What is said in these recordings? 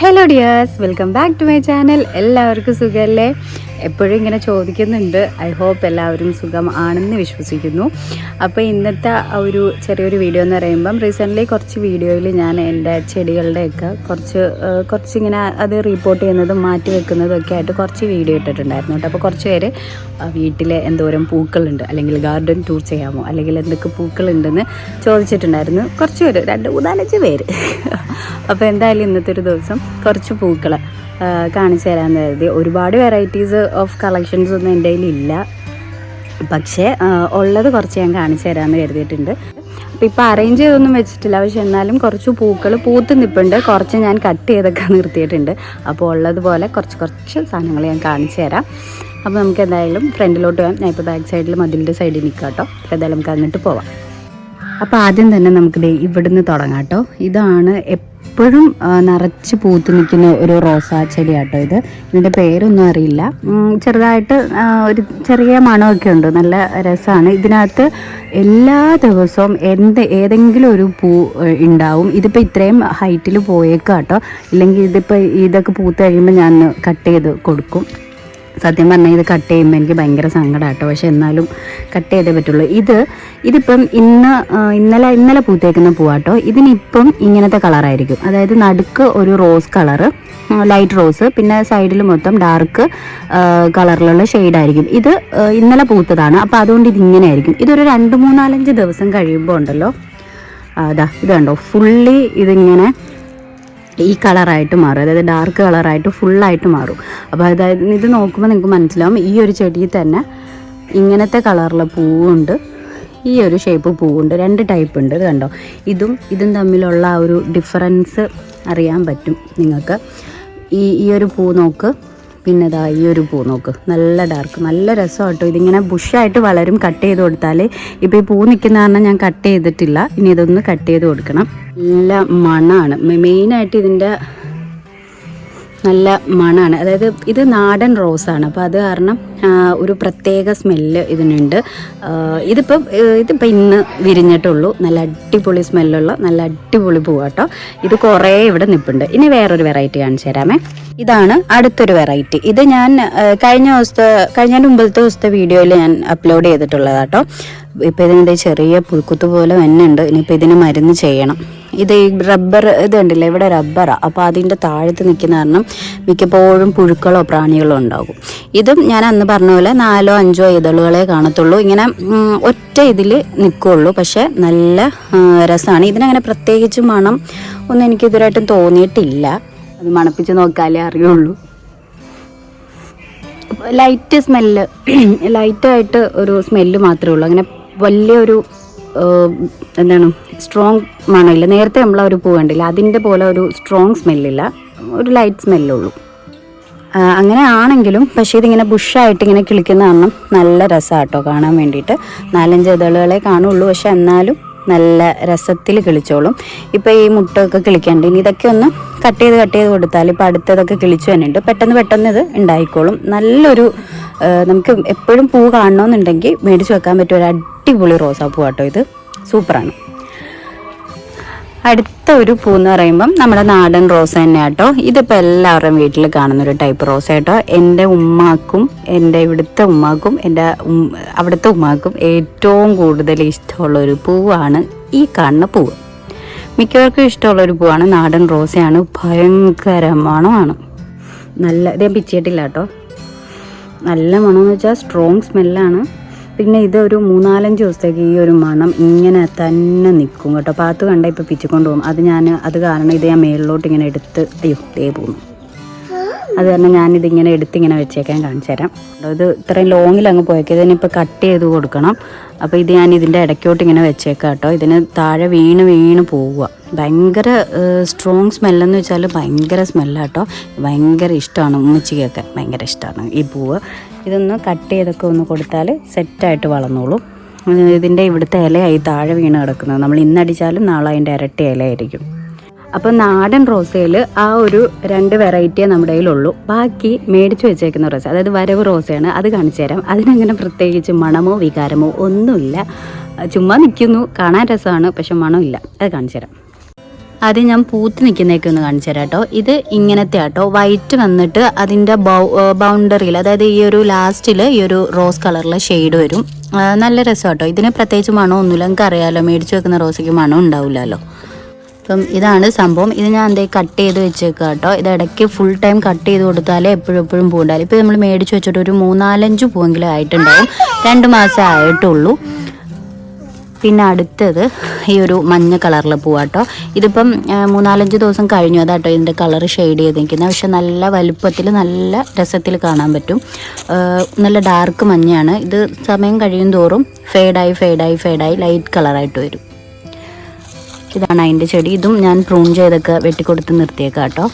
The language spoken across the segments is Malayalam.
Hello dears welcome back to my channel എല്ലാവർക്കും സുഖമല്ലേ എപ്പോഴും ഇങ്ങനെ ചോദിക്കുന്നുണ്ട്. ഐ ഹോപ്പ് എല്ലാവരും സുഖം ആണെന്ന് വിശ്വസിക്കുന്നു. അപ്പോൾ ഇന്നത്തെ ഒരു ചെറിയൊരു വീഡിയോ എന്ന് പറയുമ്പം റീസെന്റ്ലി കുറച്ച് വീഡിയോയിൽ ഞാൻ എന്റെ ചെടികളുടെയൊക്കെ കുറച്ച് കുറച്ചിങ്ങനെ അത് റിപ്പോർട്ട് ചെയ്യുന്നതും മാറ്റി വെക്കുന്നതും ഒക്കെ ആയിട്ട് കുറച്ച് വീഡിയോ ഇട്ടിട്ടുണ്ടായിരുന്നു കേട്ടോ. അപ്പോൾ കുറച്ച് പേര് വീട്ടിലെ എന്തോരം പൂക്കളുണ്ട് അല്ലെങ്കിൽ ഗാർഡൻ ടൂർ ചെയ്യാമോ അല്ലെങ്കിൽ എന്തൊക്കെ പൂക്കളുണ്ടെന്ന് ചോദിച്ചിട്ടുണ്ടായിരുന്നു. കുറച്ച് പേര് രണ്ട് മൂന്നാലഞ്ച് പേര്. അപ്പോൾ എന്തായാലും ഇന്നത്തെ ഒരു ദിവസം കുറച്ച് പൂക്കൾ കാണിച്ചു തരാമെന്ന് കരുതി. ഒരുപാട് വെറൈറ്റീസ് ഓഫ് കളക്ഷൻസ് ഒന്നും എന്റെ കയ്യിലില്ല പക്ഷേ ഉള്ളത് കുറച്ച് ഞാൻ കാണിച്ചു തരാമെന്ന് കരുതിയിട്ടുണ്ട്. അപ്പം ഇപ്പോൾ അറേഞ്ച് ചെയ്തൊന്നും വെച്ചിട്ടില്ല. പക്ഷെ എന്നാലും കുറച്ച് പൂക്കൾ പൂത്ത് നിൽപ്പുണ്ട് കുറച്ച് ഞാൻ കട്ട് ചെയ്തൊക്കെ നിർത്തിയിട്ടുണ്ട്. അപ്പോൾ ഉള്ളതുപോലെ കുറച്ച് കുറച്ച് സാധനങ്ങൾ ഞാൻ കാണിച്ചു തരാം. അപ്പോൾ നമുക്ക് എന്തായാലും ഫ്രണ്ടിലോട്ട് പോകാം. ഞാൻ ഇപ്പോൾ ബാക്ക് സൈഡിൽ മതിലിന്റെ സൈഡിൽ നിൽക്കാം കേട്ടോ. അപ്പോൾ എന്തായാലും നമുക്ക് അങ്ങോട്ട് പോവാം. അപ്പോൾ ആദ്യം തന്നെ നമുക്ക് ഇവിടുന്ന് തുടങ്ങാം കേട്ടോ. ഇതാണ് എപ്പോഴും ആ, നിറച്ച് പൂത്ത് നിൽക്കുന്ന ഒരു റോസാ ചെടിയാട്ടോ ഇത്. ഇതിന്റെ പേരൊന്നും അറിയില്ല. ചെറുതായിട്ട് ഒരു ചെറിയ മണമൊക്കെ ഉണ്ട്. നല്ല രസമാണ് ഇതിനകത്ത് എല്ലാ ദിവസവും എന്ത് ഏതെങ്കിലും ഒരു പൂ ഉണ്ടാവും. ഇതിപ്പോൾ ഇത്രയും ഹൈറ്റിൽ പോയേക്കാം കേട്ടോ ഇല്ലെങ്കിൽ ഇതിപ്പോൾ ഇതൊക്കെ പൂത്ത് കഴിയുമ്പോൾ ഞാൻ കട്ട് ചെയ്ത് കൊടുക്കും. സത്യം പറഞ്ഞാൽ ഇത് കട്ട് ചെയ്യുമ്പോൾ എനിക്ക് ഭയങ്കര സങ്കടം കേട്ടോ പക്ഷെ എന്നാലും കട്ട് ചെയ്തേ പറ്റുള്ളൂ. ഇത് ഇതിപ്പം ഇന്ന് ഇന്നലെ ഇന്നലെ പൂത്തേക്കുന്ന പൂവാട്ടോ. ഇതിനിപ്പം ഇങ്ങനത്തെ കളറായിരിക്കും അതായത് നടുക്ക് ഒരു റോസ് കളറ് ലൈറ്റ് റോസ് പിന്നെ സൈഡിൽ മൊത്തം ഡാർക്ക് കളറിലുള്ള ഷെയ്ഡായിരിക്കും ഇത് ഇന്നലെ പൂത്തതാണ്. അപ്പോൾ അതുകൊണ്ട് ഇത് ഇങ്ങനെ ആയിരിക്കും ഇതൊരു രണ്ട് മൂന്നാലഞ്ച് ദിവസം കഴിയുമ്പോൾ ഉണ്ടല്ലോ. അതാ ഇത് കണ്ടോ? ഫുള്ളി ഇതിങ്ങനെ ഈ കളറായിട്ട് മാറും. അതായത് ഡാർക്ക് കളറായിട്ട് ഫുള്ളായിട്ട് മാറും. അപ്പോൾ അതായത് ഇത് നോക്കുമ്പോൾ നിങ്ങൾക്ക് മനസ്സിലാവും ഈ ഒരു ചെടിയിൽ തന്നെ ഇങ്ങനത്തെ കളറുള്ള പൂവുണ്ട്. ഈ ഒരു ഷേപ്പ് പൂവുണ്ട്. രണ്ട് ടൈപ്പ് ഉണ്ട്. ഇത് കണ്ടോ? ഇതും ഇതും തമ്മിലുള്ള ആ ഒരു ഡിഫറൻസ് അറിയാൻ പറ്റും നിങ്ങൾക്ക്. ഈ ഈ ഒരു പൂ നോക്ക്. പിന്നെ ഇതാ ഈ ഒരു പൂ നോക്ക്. നല്ല ഡാർക്ക് നല്ല രസമാട്ടോ ഇതിങ്ങനെ ബുഷായിട്ട് വളരും കട്ട് ചെയ്ത് കൊടുത്താൽ ഇപ്പോൾ ഈ പൂ നിൽക്കുന്ന കാരണം ഞാൻ കട്ട് ചെയ്തിട്ടില്ല. ഇനി ഇതൊന്ന് കട്ട് ചെയ്ത് കൊടുക്കണം. നല്ല മണമാണ് മെയിനായിട്ട് ഇതിന്റെ നല്ല മണമാണ് അതായത് ഇത് നാടൻ റോസാണ് അപ്പോൾ അത് കാരണം ഒരു പ്രത്യേക സ്മെല്ല് ഇതിനുണ്ട്. ഇതിപ്പം ഇതിപ്പോൾ ഇന്ന് വിരിഞ്ഞിട്ടുള്ളൂ. നല്ല അടിപൊളി സ്മെല്ലുള്ള നല്ല അടിപൊളി പൂവാട്ടോ ഇത് കുറേ ഇവിടെ നിൽപ്പുണ്ട് ഇനി വേറൊരു വെറൈറ്റി കാണിച്ചു തരാമേ. ഇതാണ് അടുത്തൊരു വെറൈറ്റി. ഇത് ഞാൻ കഴിഞ്ഞ ദിവസത്തെ കഴിഞ്ഞ മുമ്പത്തെ ദിവസത്തെ വീഡിയോയിൽ ഞാൻ അപ്ലോഡ് ചെയ്തിട്ടുള്ളതാട്ടോ ഇപ്പോൾ ഇതിന്റെ ചെറിയ പുൽക്കുത്ത് പോലെ തന്നെ ഉണ്ട് ഇനിയിപ്പോൾ ഇതിന് മരുന്ന് ചെയ്യണം. ഇത് ഈ റബ്ബർ ഇത് ഇവിടെ റബ്ബറാണ് അപ്പോൾ അതിന്റെ താഴത്ത് നിൽക്കുന്ന കാരണം മിക്കപ്പോഴും പുഴുക്കളോ പ്രാണികളോ ഉണ്ടാകും. ഇതും ഞാൻ അന്ന് പറഞ്ഞ പോലെ നാലോ അഞ്ചോ ഇതളുകളെ കാണത്തുള്ളൂ. ഇങ്ങനെ ഒറ്റ ഇതിൽ നിൽക്കുള്ളൂ. പക്ഷേ നല്ല രസമാണ്. ഇതിനങ്ങനെ പ്രത്യേകിച്ച് മണം ഒന്നും എനിക്ക് ഇതുവരായിട്ടും തോന്നിയിട്ടില്ല. അത് മണപ്പിച്ച് നോക്കാലേ അറിയുള്ളൂ. ലൈറ്റ് സ്മെല്ല് ലൈറ്റായിട്ട് ഒരു സ്മെല്ല് മാത്രമേ ഉള്ളൂ. അങ്ങനെ വലിയൊരു എന്താണ് സ്ട്രോങ് മണമില്ല. നേരത്തെ നമ്മൾ ഒരു പൂ കണ്ടില്ല അതിന്റെ പോലെ ഒരു സ്ട്രോങ് സ്മെല്ലില്ല ഒരു ലൈറ്റ് സ്മെല്ലുള്ളൂ അങ്ങനെ ആണെങ്കിലും പക്ഷേ ഇതിങ്ങനെ ബുഷായിട്ട് ഇങ്ങനെ കിളിക്കുന്ന കാരണം നല്ല രസമാട്ടോ കാണാൻ വേണ്ടിയിട്ട്. നാലഞ്ച് ഇതളുകളെ കാണുള്ളൂ. പക്ഷെ എന്നാലും നല്ല രസത്തിൽ കിളിച്ചോളും. ഇപ്പോൾ ഈ മുട്ടൊക്കെ കിളിക്കാണ്ട് ഇനി ഇതൊക്കെ ഒന്ന് കട്ട് ചെയ്ത് കട്ട് ചെയ്ത് കൊടുത്താൽ ഇപ്പോൾ അടുത്തതൊക്കെ കിളിച്ചു തന്നെയുണ്ട് പെട്ടെന്ന് പെട്ടെന്ന് ഇത് ഉണ്ടായിക്കോളും. നല്ലൊരു നമുക്ക് എപ്പോഴും പൂ കാണണമെന്നുണ്ടെങ്കിൽ മേടിച്ച് വെക്കാൻ പറ്റും ഒരു അടിപൊളി റോസാപ്പൂ കേട്ടോ ഇത്. സൂപ്പറാണ്. അടുത്ത ഒരു പൂ എന്ന് പറയുമ്പം നമ്മുടെ നാടൻ റോസ തന്നെ കേട്ടോ ഇതിപ്പോൾ എല്ലാവരുടെയും വീട്ടിൽ കാണുന്ന ഒരു ടൈപ്പ് റോസ കേട്ടോ എന്റെ ഉമ്മാക്കും എന്റെ ഇവിടുത്തെ ഉമ്മാക്കും എന്റെ അവിടുത്തെ ഉമ്മാക്കും ഏറ്റവും കൂടുതൽ ഇഷ്ടമുള്ള ഒരു പൂവാണ് ഈ കാണുന്ന പൂവ് മിക്കവർക്കും ഇഷ്ടമുള്ള ഒരു പൂവാണ്. നാടൻ റോസയാണ്. ഭയങ്കര മണമാണ് നല്ല ഇത് ഞാൻ പിച്ചിയിട്ടില്ല കേട്ടോ. നല്ല മണമെന്ന് വെച്ചാൽ സ്ട്രോങ് സ്മെല്ലാണ് പിന്നെ ഇതൊരു മൂന്നാലഞ്ച് ദിവസത്തേക്ക് ഈ ഒരു മണം ഇങ്ങനെ തന്നെ നിൽക്കും കേട്ടോ. പാത്ത് കണ്ട ഇപ്പോൾ പിച്ചിക്കൊണ്ട് പോകും. അത് ഞാൻ അത് കാരണം ഇത് ഞാൻ മേളിലോട്ട് ഇങ്ങനെ എടുത്ത് അയ്യോ ദേ പോകുന്നു. അത് കാരണം ഞാനിത് ഇങ്ങനെ എടുത്ത് ഇങ്ങനെ വെച്ചേക്കാൻ കാണിച്ചു തരാം. ഇത് ഇത്രയും ലോങ്ങിൽ അങ്ങ് പോയേക്ക്. ഇതിനിപ്പോൾ കട്ട് ചെയ്ത് കൊടുക്കണം. അപ്പോൾ ഇത് ഞാൻ ഇതിന്റെ ഇടയ്ക്കോട്ട് ഇങ്ങനെ വെച്ചേക്കാം കേട്ടോ. ഇതിന് താഴെ വീണ് വീണ് പോവുക. ഭയങ്കര സ്ട്രോങ് സ്മെല്ലെന്ന് വെച്ചാൽ ഭയങ്കര സ്മെല്ലാട്ടോ ഭയങ്കര ഇഷ്ടമാണ് ഉമ്മച്ചിക്കൊക്കെ. ഭയങ്കര ഇഷ്ടമാണ് ഈ പൂവ്. ഇതൊന്ന് കട്ട് ചെയ്തൊക്കെ ഒന്ന് കൊടുത്താൽ സെറ്റായിട്ട് വളർന്നോളും. ഇതിന്റെ ഇവിടുത്തെ ഇലയായി താഴെ വീണ് കിടക്കുന്നത്. നമ്മൾ ഇന്നടിച്ചാലും നാളെ അതിന്റെ ഇരട്ടി ഇലയായിരിക്കും. അപ്പോൾ നാടൻ റോസയിൽ ആ ഒരു രണ്ട് വെറൈറ്റിയേ നമ്മുടെ കയ്യിലുള്ളൂ. ബാക്കി മേടിച്ച് വെച്ചേക്കുന്ന റോസ അതായത് വരവ് റോസയാണ്. അത് കാണിച്ചു തരാം. അതിനങ്ങനെ പ്രത്യേകിച്ച് മണമോ വികാരമോ ഒന്നുമില്ല. ചുമ്മാ നിൽക്കുന്നു. കാണാൻ രസമാണ് പക്ഷെ മണമില്ല. അത് കാണിച്ചു തരാം. ആദ്യം ഞാൻ പൂത്ത് നിൽക്കുന്നതൊക്കെ ഒന്ന് കാണിച്ചു തരാം കേട്ടോ. ഇത് ഇങ്ങനത്തെ ആട്ടോ. വൈറ്റ് വന്നിട്ട് അതിന്റെ ബൗണ്ടറിയിൽ അതായത് ഈ ഒരു ലാസ്റ്റിൽ ഈ ഒരു റോസ് കളറിലെ ഷെയ്ഡ് വരും. നല്ല രസം കേട്ടോ. ഇതിന് പ്രത്യേകിച്ച് മണമൊന്നുമില്ല. നിങ്ങൾക്ക് അറിയാമല്ലോ മേടിച്ച് വെക്കുന്ന റോസയ്ക്ക് മണം ഉണ്ടാവില്ലല്ലോ. അപ്പം ഇതാണ് സംഭവം. ഇത് ഞാൻ എന്തേ കട്ട് ചെയ്ത് വെച്ചേക്കുക കേട്ടോ. ഇത് ഇടയ്ക്ക് ഫുൾ ടൈം കട്ട് ചെയ്ത് കൊടുത്താലേ എപ്പോഴും എപ്പോഴും പൂണ്ടാലും ഇപ്പോൾ നമ്മൾ മേടിച്ച് വെച്ചിട്ട് ഒരു മൂന്നാലഞ്ച് പൂവെങ്കിലും ആയിട്ടുണ്ടാവും. രണ്ട് മാസം ആയിട്ടുള്ളൂ. പിന്നെ അടുത്തത് ഈ ഒരു മഞ്ഞ കളറിലെ പൂവാട്ടോ. ഇതിപ്പം മൂന്നാലഞ്ച് ദിവസം കഴിഞ്ഞു അതാട്ടോ ഇതിന്റെ കളർ ഷെയ്ഡ് ചെയ്ത് നിൽക്കുന്നത് പക്ഷെ നല്ല വലുപ്പത്തിൽ നല്ല രസത്തിൽ കാണാൻ പറ്റും. നല്ല ഡാർക്ക് മഞ്ഞയാണ്. ഇത് സമയം കഴിയും തോറും ഫേഡായി ഫേഡായി ഫേഡായി ലൈറ്റ് കളറായിട്ട് വരും. ഇതാണ് അതിന്റെ ചെടി. ഇതും ഞാൻ പ്രൂൺ ചെയ്തൊക്കെ വെട്ടിക്കൊടുത്ത് നിർത്തിയേക്കാം കേട്ടോ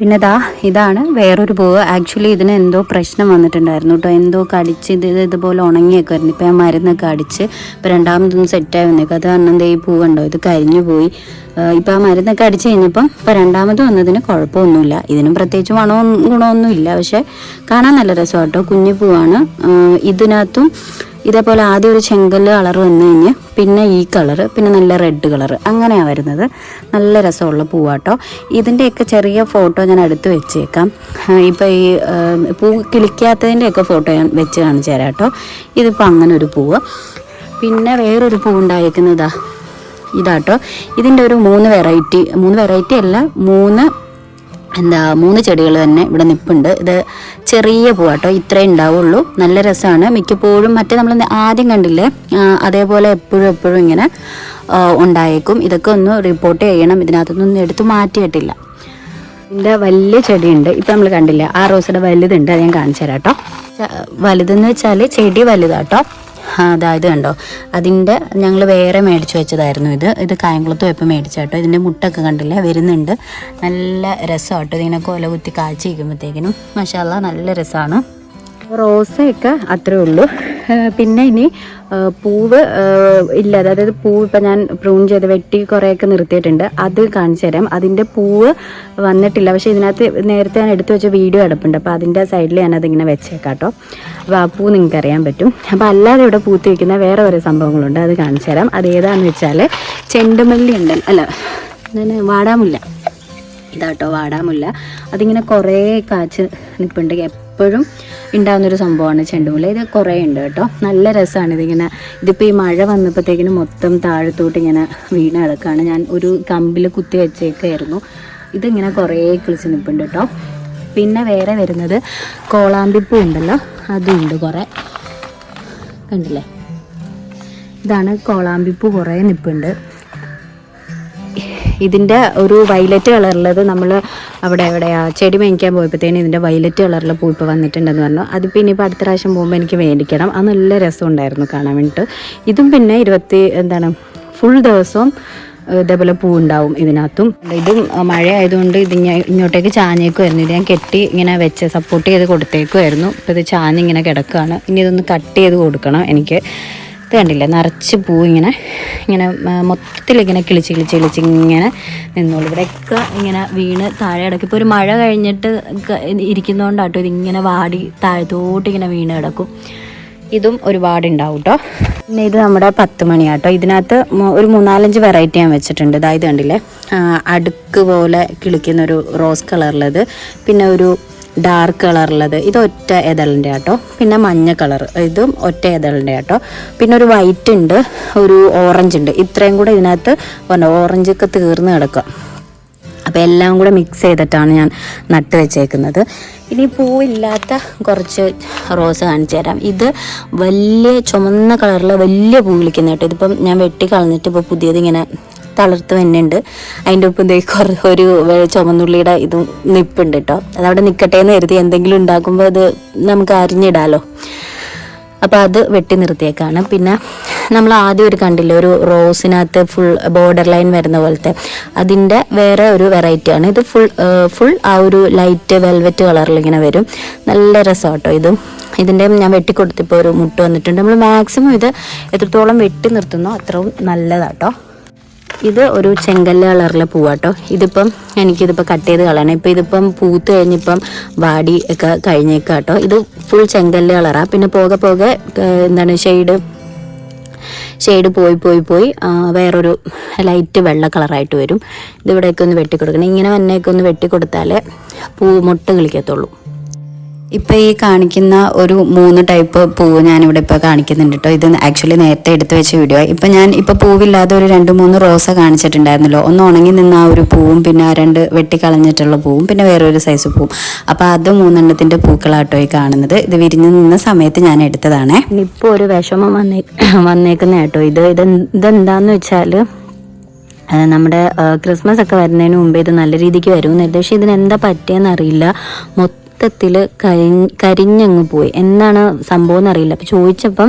പിന്നെ ദാ ഇതാണ് വേറൊരു പൂവ്. ആക്ച്വലി ഇതിന് എന്തോ പ്രശ്നം വന്നിട്ടുണ്ടായിരുന്നു കേട്ടോ എന്തോ കടിച്ച് ഇത് ഇത് ഇതുപോലെ ഉണങ്ങിയൊക്കെ വരുന്നു ഇപ്പം ഞാൻ മരുന്നൊക്കെ അടിച്ച് ഇപ്പോൾ രണ്ടാമതൊന്നും സെറ്റായി വന്നേക്കും അത് കാരണം ഈ പൂവുണ്ടോ ഇത് കരിഞ്ഞു പോയി. ഇപ്പം ആ മരുന്നൊക്കെ അടിച്ച് കഴിഞ്ഞപ്പം ഇപ്പം രണ്ടാമത് വന്നതിന് കുഴപ്പമൊന്നുമില്ല. ഇതിനും പ്രത്യേകിച്ച് മണവും ഗുണമൊന്നുമില്ല. പക്ഷെ കാണാൻ നല്ല രസമാണ് കേട്ടോ കുഞ്ഞു പൂവാണ്. ആ, ഇതിനകത്തും ഇതേപോലെ ആദ്യം ഒരു ചെങ്കല്ല് കളർ വന്നു കഴിഞ്ഞ് പിന്നെ ഈ കളറ് പിന്നെ നല്ല റെഡ് കളർ അങ്ങനെയാണ് വരുന്നത്. നല്ല രസമുള്ള പൂവാട്ടോ. ഇതിന്റെയൊക്കെ ചെറിയ ഫോട്ടോ ഞാൻ എടുത്ത് വെച്ചേക്കാം. ഇപ്പോൾ ഈ പൂ കിളിക്കാത്തതിന്റെയൊക്കെ ഫോട്ടോ ഞാൻ വെച്ച് കാണിച്ചു തരാം കേട്ടോ ഇതിപ്പോൾ അങ്ങനെ ഒരു പൂവ്. പിന്നെ വേറൊരു പൂ ഉണ്ടായിരിക്കുന്നതാ ഇതാട്ടോ. ഇതിന്റെ ഒരു മൂന്ന് വെറൈറ്റി മൂന്ന് വെറൈറ്റി അല്ല മൂന്ന് എന്താ മൂന്ന് ചെടികൾ തന്നെ ഇവിടെ നിൽപ്പുണ്ട് ഇത് ചെറിയ പൂവാട്ടോ ഇത്രേ ഉണ്ടാവുള്ളൂ. നല്ല രസമാണ് മിക്കപ്പോഴും മറ്റേ നമ്മൾ ആദ്യം കണ്ടില്ലേ അതേപോലെ എപ്പോഴും എപ്പോഴും ഇങ്ങനെ ഉണ്ടായേക്കും. ഇതൊക്കെ ഒന്ന് റിപ്പോർട്ട് ചെയ്യണം. ഇതിനകത്തൊന്നും എടുത്തു മാറ്റിയിട്ടില്ല. ഇതിന്റെ വലിയ ചെടിയുണ്ട്. ഇപ്പം നമ്മൾ കണ്ടില്ല ആ റോസയുടെ വലുതുണ്ട്. അത് ഞാൻ കാണിച്ചു തരാം കേട്ടോ. വലുതെന്ന് വെച്ചാൽ ചെടി വലുതാട്ടോ. ആ, അതാ ഇത് കണ്ടോ? അതിന്റെ ഞങ്ങൾ വേറെ മേടിച്ചു വെച്ചതായിരുന്നു ഇത്. ഇത് കായംകുളത്ത് പോയപ്പോൾ മേടിച്ചാട്ടോ ഇതിന്റെ മുട്ടൊക്കെ കണ്ടില്ല? വരുന്നുണ്ട്. നല്ല രസമാട്ടോ ഇതിങ്ങനെ കൊല കുത്തി കാച്ചി വയ്ക്കുമ്പോഴത്തേക്കിനും മഷാല്ല നല്ല രസമാണ് റോസയൊക്കെ അത്രേ ഉള്ളൂ. പിന്നെ ഇനി പൂവ് ഇല്ല. അതായത് പൂവ് ഇപ്പം ഞാൻ പ്രൂൺ ചെയ്ത് വെട്ടി കുറേയൊക്കെ നിർത്തിയിട്ടുണ്ട്. അത് കാണിച്ചു തരാം. അതിന്റെ പൂവ് വന്നിട്ടില്ല. പക്ഷേ ഇതിനകത്ത് നേരത്തെ ഞാൻ എടുത്തു വെച്ച വീഡിയോ അടപ്പുണ്ട് അപ്പോൾ അതിന്റെ സൈഡിൽ ഞാൻ അതിങ്ങനെ വെച്ചേക്കാം കേട്ടോ അപ്പോൾ ആ പൂ നിങ്ങൾക്ക് അറിയാൻ പറ്റും. അപ്പോൾ അല്ലാതെ ഇവിടെ പൂത്ത് വയ്ക്കുന്ന വേറെ ഓരോ സംഭവങ്ങളുണ്ട്. അത് കാണിച്ചു തരാം. അത് ഏതാണെന്ന് വെച്ചാൽ ചെണ്ടുമല്ലി ഉണ്ട്. അല്ല ഞാൻ വാടാമുല്ല. ഇതാട്ടോ വാടാമുല്ല. അതിങ്ങനെ കുറേ കാച്ച് നിൽപ്പുണ്ട് എപ്പോഴും ഉണ്ടാകുന്നൊരു സംഭവമാണ് ചെണ്ടുമുല്ല. ഇത് കുറേ ഉണ്ട് കേട്ടോ. നല്ല രസമാണ് ഇതിങ്ങനെ. ഇതിപ്പോൾ ഈ മഴ വന്നപ്പോഴത്തേക്കിനും മൊത്തം താഴത്തോട്ട് ഇങ്ങനെ വീണ് കിടക്കുകയാണ് ഞാൻ ഒരു കമ്പിൽ കുത്തി വെച്ചേക്കായിരുന്നു. ഇതിങ്ങനെ കുറേ കിളിച്ച് നിൽപ്പുണ്ട് കേട്ടോ. പിന്നെ വേറെ വരുന്നത് കോളാമ്പിപ്പൂ ഉണ്ടല്ലോ. അതും ഉണ്ട് കുറേ. കണ്ടില്ലേ? ഇതാണ് കോളാമ്പിപ്പൂ കുറേ നിൽപ്പുണ്ട് ഇതിന്റെ ഒരു വയലറ്റ് കളറുള്ളത് നമ്മൾ അവിടെ ആ ചെടി മേടിക്കാൻ പോയപ്പോഴത്തേനും ഇതിന്റെ വയലറ്റ് കളറിൽ പൂ ഇപ്പോൾ വന്നിട്ടുണ്ടെന്ന് പറഞ്ഞു. അത് പിന്നെ അടുത്ത പ്രാവശ്യം പോകുമ്പോൾ എനിക്ക് മേടിക്കണം. അത് നല്ല രസമുണ്ടായിരുന്നു കാണാൻ വേണ്ടിയിട്ട് ഇതും പിന്നെ ഇരുപത്തി എന്താണ് ഫുൾ ദിവസവും ഇതേപോലെ പൂ ഉണ്ടാവും ഇതിനകത്തും. ഇതും മഴ ആയതുകൊണ്ട് ഇത് ഞാൻ ഇങ്ങോട്ടേക്ക് ചാഞ്ഞേക്കുമായിരുന്നു ഇത് ഞാൻ കെട്ടി ഇങ്ങനെ വെച്ച് സപ്പോർട്ട് ചെയ്ത് കൊടുത്തേക്കുമായിരുന്നു ഇപ്പോൾ ഇത് ചാഞ്ഞിങ്ങനെ കിടക്കുകയാണ്. ഇനി ഇതൊന്ന് കട്ട് ചെയ്ത് കൊടുക്കണം എനിക്ക്. ഇത് കണ്ടില്ലേ? നിറച്ച് പൂ ഇങ്ങനെ ഇങ്ങനെ മൊത്തത്തിൽ ഇങ്ങനെ കിളിച്ച് കിളിച്ച് കിളിച്ച് ഇങ്ങനെ നിന്നോളൂ. ഇവിടെയൊക്കെ ഇങ്ങനെ വീണ് താഴെ കിടക്കും. ഇപ്പോൾ ഒരു മഴ കഴിഞ്ഞിട്ട് ഇരിക്കുന്നതുകൊണ്ടാട്ടോ ഇതിങ്ങനെ വാടി താഴത്തോട്ട് ഇങ്ങനെ വീണ് കിടക്കും. ഇതും ഒരുപാട് ഉണ്ടാവും കേട്ടോ പിന്നെ ഇത് നമ്മുടെ പത്ത് മണിയാട്ടോ. ഇതിനകത്ത് ഒരു മൂന്നാലഞ്ച് വെറൈറ്റി ഞാൻ വെച്ചിട്ടുണ്ട്. ഇതായത് കണ്ടില്ലേ? അടുക്ക് പോലെ കിളിക്കുന്ന ഒരു റോസ് കളറിലത് പിന്നെ ഒരു ഡാർക്ക് കളറുള്ളത് ഇത് ഒറ്റ ഏതലിന്റെ ആട്ടോ. പിന്നെ മഞ്ഞ കളർ ഇതും ഒറ്റ ഏതലിന്റെ ആട്ടോ. പിന്നെ ഒരു വൈറ്റ് ഉണ്ട് ഒരു ഓറഞ്ച് ഉണ്ട്. ഇത്രയും കൂടെ ഇതിനകത്ത് ഓറഞ്ചൊക്കെ തീർന്ന് കിടക്കുക. അപ്പോൾ എല്ലാം കൂടെ മിക്സ് ചെയ്തിട്ടാണ് ഞാൻ നട്ട് വെച്ചേക്കുന്നത്. ഇനി പൂവില്ലാത്ത കുറച്ച് റോസ് കാണിച്ചു തരാം. ഇത് വലിയ ചുമന്ന കളറിൽ വലിയ പൂ വിളിക്കുന്ന കേട്ടോ. ഇതിപ്പം ഞാൻ വെട്ടി കളഞ്ഞിട്ട് ഇപ്പോൾ പുതിയത് ഇങ്ങനെ തളർത്ത് വരുന്നുണ്ട് അതിന്റെ ഒപ്പം കുറേ ഒരു ചുമന്നുള്ളിയുടെ ഇതും നിപ്പുണ്ട് കേട്ടോ അതവിടെ നിൽക്കട്ടെ എന്ന് കരുതി എന്തെങ്കിലും ഉണ്ടാക്കുമ്പോൾ അത് നമുക്ക് അരിഞ്ഞിടാലോ. അപ്പോൾ അത് വെട്ടി നിർത്തിയേക്കാണ്. പിന്നെ നമ്മൾ ആദ്യം ഒരു കണ്ടില്ല ഒരു റോസിനകത്ത് ഫുൾ ബോർഡർ ലൈൻ വരുന്ന പോലത്തെ. അതിന്റെ വേറെ ഒരു വെറൈറ്റിയാണ് ഇത് ഫുൾ ഫുൾ ആ ഒരു ലൈറ്റ് വെൽവെറ്റ് കളറിൽ ഇങ്ങനെ വരും. നല്ല രസം കേട്ടോ ഇതും. ഇതിന്റെ ഞാൻ വെട്ടിക്കൊടുത്തിപ്പോൾ ഒരു മുട്ട് വന്നിട്ടുണ്ട്. നമ്മൾ മാക്സിമം ഇത് എത്രത്തോളം വെട്ടി നിർത്തുന്നോ അത്രയും നല്ലതാട്ടോ ഇത് ഒരു ചെങ്കല്ല് കളറിലെ പൂവാട്ടോ. ഇതിപ്പം എനിക്കിതിപ്പോൾ കട്ട് ചെയ്ത് കളയണം. ഇപ്പം ഇതിപ്പം പൂത്ത് കഴിഞ്ഞിപ്പം വാടി ഒക്കെ കഴിഞ്ഞേക്കാട്ടോ. ഇത് ഫുൾ ചെങ്കല്ല് കളറാണ് പിന്നെ പോകെ പോകെ എന്താണ് ഷെയ്ഡ് ഷെയ്ഡ് പോയി പോയി പോയി വേറൊരു ലൈറ്റ് വെള്ള കളറായിട്ട് വരും. ഇതിവിടെയൊക്കെ ഒന്ന് വെട്ടിക്കൊടുക്കണം. ഇങ്ങനെ വന്നേക്കൊന്ന് വെട്ടിക്കൊടുത്താലേ പൂ മുട്ട കളിക്കത്തുള്ളൂ. ഇപ്പോൾ ഈ കാണിക്കുന്ന ഒരു മൂന്ന് ടൈപ്പ് പൂവ് ഞാനിവിടെ ഇപ്പോൾ കാണിക്കുന്നുണ്ട് കേട്ടോ ഇത് ആക്ച്വലി നേരത്തെ എടുത്തു വെച്ച വീഡിയോ ഇപ്പം ഞാൻ ഇപ്പോൾ പൂവില്ലാതെ ഒരു രണ്ട് മൂന്ന് റോസ കാണിച്ചിട്ടുണ്ടായിരുന്നല്ലോ. ഒന്ന് ഉണങ്ങി നിന്ന ആ ഒരു പൂവും പിന്നെ ആ രണ്ട് വെട്ടിക്കളഞ്ഞിട്ടുള്ള പൂവും പിന്നെ വേറൊരു സൈസ് പൂവും. അപ്പോൾ അത് മൂന്നെണ്ണത്തിന്റെ പൂക്കളാട്ടോ ഈ കാണുന്നത്. ഇത് വിരിഞ്ഞു നിന്ന സമയത്ത് ഞാൻ എടുത്തതാണേ. ഇപ്പോൾ ഒരു വിഷമം വന്നേ വന്നേക്കുന്ന കേട്ടോ ഇത് ഇത് ഇതെന്താന്ന് വെച്ചാൽ നമ്മുടെ ക്രിസ്മസ് ഒക്കെ വരുന്നതിന് മുമ്പ് ഇത് നല്ല രീതിക്ക് വരും പക്ഷേ ഇതിനെന്താ പറ്റിയെന്ന് അറിയില്ല മൊത്തത്തിൽ കരി കരിഞ്ഞങ്ങ് പോയി. എന്താണ് സംഭവം എന്നറിയില്ല. അപ്പോൾ ചോദിച്ചപ്പം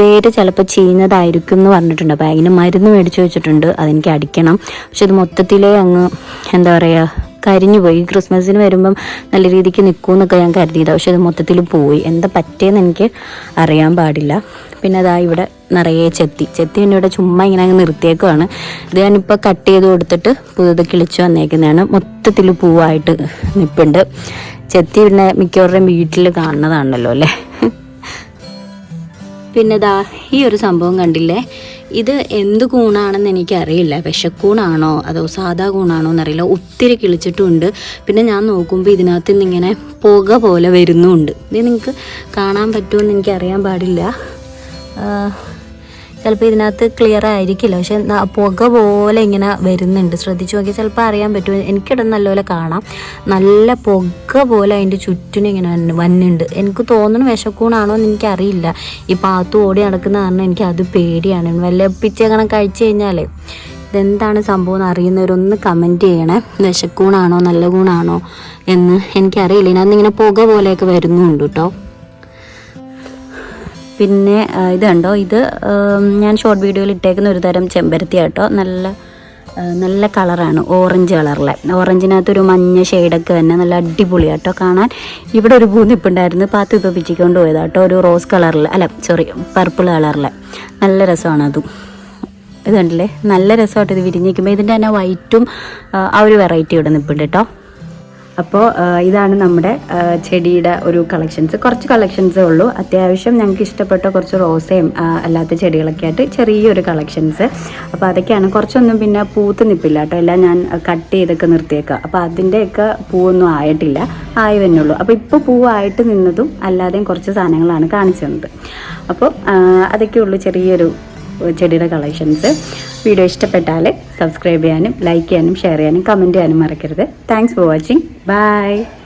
വേര് ചിലപ്പോൾ ചെയ്യുന്നതായിരിക്കും എന്ന് പറഞ്ഞിട്ടുണ്ട്. അപ്പോൾ അതിന് മരുന്ന് മേടിച്ച് വെച്ചിട്ടുണ്ട്. അതെനിക്ക് അടിക്കണം. പക്ഷെ ഇത് മൊത്തത്തിലേ അങ്ങ് എന്താ പറയുക കരിഞ്ഞു പോയി. ക്രിസ്മസിന് വരുമ്പം നല്ല രീതിക്ക് നിൽക്കും എന്നൊക്കെ ഞാൻ കരുതിയത്. പക്ഷെ അത് മൊത്തത്തിൽ പോയി. എന്താ പറ്റിയെന്ന് എനിക്ക് അറിയാൻ പാടില്ല. പിന്നെ അതാ ഇവിടെ നിറയെ ചെത്തി. ചെത്തി പിന്നെ ഇവിടെ ചുമ്മാ ഇങ്ങനെ അങ്ങ് നിർത്തിയേക്കുവാണ്. ഇത് ഞാനിപ്പോൾ കട്ട് ചെയ്ത് കൊടുത്തിട്ട് പുതുത് കിളിച്ച് വന്നേക്കുന്നതാണ്. മൊത്തത്തിൽ പൂവായിട്ട് നിൽപ്പുണ്ട് ചെത്തി പിന്നെ മിക്കവരുടെയും വീട്ടിൽ കാണുന്നതാണല്ലോ അല്ലേ? പിന്നെ ദാ ഈ ഒരു സംഭവം കണ്ടില്ലേ? ഇത് എന്ത് കൂണാണെന്ന് എനിക്കറിയില്ല. വിഷക്കൂണാണോ അതോ സാധാ കൂണാണോ എന്നറിയില്ല. ഒത്തിരി കിളിച്ചിട്ടുമുണ്ട്. പിന്നെ ഞാൻ നോക്കുമ്പോൾ ഇതിനകത്ത് നിന്ന് ഇങ്ങനെ പുക പോലെ വരുന്നുമുണ്ട്. ഇത് നിങ്ങൾക്ക് കാണാൻ പറ്റുമെന്ന് എനിക്കറിയാൻ പാടില്ല. ചിലപ്പോൾ ഇതിനകത്ത് ക്ലിയർ ആയിരിക്കില്ല. പക്ഷെ പുക പോലെ ഇങ്ങനെ വരുന്നുണ്ട്. ശ്രദ്ധിച്ചു നോക്കി ചിലപ്പോൾ അറിയാൻ പറ്റും. എനിക്കിവിടെ നല്ലപോലെ കാണാം. നല്ല പുക പോലെ അതിന്റെ ചുറ്റിനും ഇങ്ങനെ വന്ന് വന്നുണ്ട്. എനിക്ക് തോന്നുന്നു വിശക്കൂണാണോ എന്ന് എനിക്കറിയില്ല. ഈ പാത്തു ഓടി നടക്കുന്ന കാരണം എനിക്ക് അത് പേടിയാണ്. വല്ല പിച്ചങ്ങനെ കഴിച്ചു കഴിഞ്ഞാലേ ഇതെന്താണ് സംഭവം എന്ന് അറിയുന്നവരൊന്ന് കമന്റ് ചെയ്യണേ. വിശക്കൂണാണോ നല്ല കൂണാണോ എന്ന് എനിക്കറിയില്ല. ഇതിനകത്ത് ഇങ്ങനെ പുക പോലെയൊക്കെ വരുന്നുണ്ട് കേട്ടോ. പിന്നെ ഇത് കണ്ടോ? ഇത് ഞാൻ ഷോർട്ട് വീഡിയോയിൽ ഇട്ടേക്കുന്ന ഒരു തരം ചെമ്പരത്തി കേട്ടോ നല്ല നല്ല കളറാണ്. ഓറഞ്ച് കളറിലെ. ഓറഞ്ചിനകത്തൊരു മഞ്ഞ ഷെയ്ഡൊക്കെ തന്നെ. നല്ല അടിപൊളിയാട്ടോ കാണാൻ ഇവിടെ ഒരു പൂ നിൽപ്പുണ്ടായിരുന്നു പാത്തു ഇപ്പോൾ പിച്ചിക്കൊണ്ട് പോയതാട്ടോ. ഒരു റോസ് കളറിൽ അല്ല സോറി പർപ്പിൾ കളറിലെ നല്ല രസമാണ് അതും. ഇത് കണ്ടില്ലേ? നല്ല രസമായിട്ട് ഇത് വിരിഞ്ഞിരിക്കുമ്പോൾ ഇതിന്റെ തന്നെ വൈറ്റും ആ ഒരു വെറൈറ്റി ഇവിടെ നിൽപ്പുണ്ട് കേട്ടോ അപ്പോൾ ഇതാണ് നമ്മുടെ ചെടിയുടെ ഒരു കളക്ഷൻസ് കുറച്ച് കളക്ഷൻസേ ഉള്ളൂ. അത്യാവശ്യം ഞങ്ങൾക്ക് ഇഷ്ടപ്പെട്ട കുറച്ച് റോസയും അല്ലാത്ത ചെടികളൊക്കെ ആയിട്ട് ചെറിയൊരു കളക്ഷൻസ് അപ്പോൾ അതൊക്കെയാണ്. കുറച്ചൊന്നും പിന്നെ പൂത്ത് നിൽപ്പില്ല കേട്ടോ. എല്ലാം ഞാൻ കട്ട് ചെയ്തൊക്കെ നിർത്തിയേക്കാം. അപ്പോൾ അതിന്റെയൊക്കെ പൂവൊന്നും ആയിട്ടില്ല. ആയി വന്നുള്ളൂ അപ്പോൾ ഇപ്പോൾ പൂവായിട്ട് നിന്നതും അല്ലാതെയും കുറച്ച് സാധനങ്ങളാണ് കാണിച്ചു തന്നത്. അപ്പോൾ അതൊക്കെ അതൊക്കെയുള്ളൂ ചെറിയൊരു ചെടിയുടെ കളക്ഷൻസ് വീഡിയോ ഇഷ്ടപ്പെട്ടാൽ സബ്സ്ക്രൈബ് ചെയ്യാനും ലൈക്ക് ചെയ്യാനും ഷെയർ ചെയ്യാനും കമന്റ് ചെയ്യാനും മറക്കരുത്. Thanks for watching bye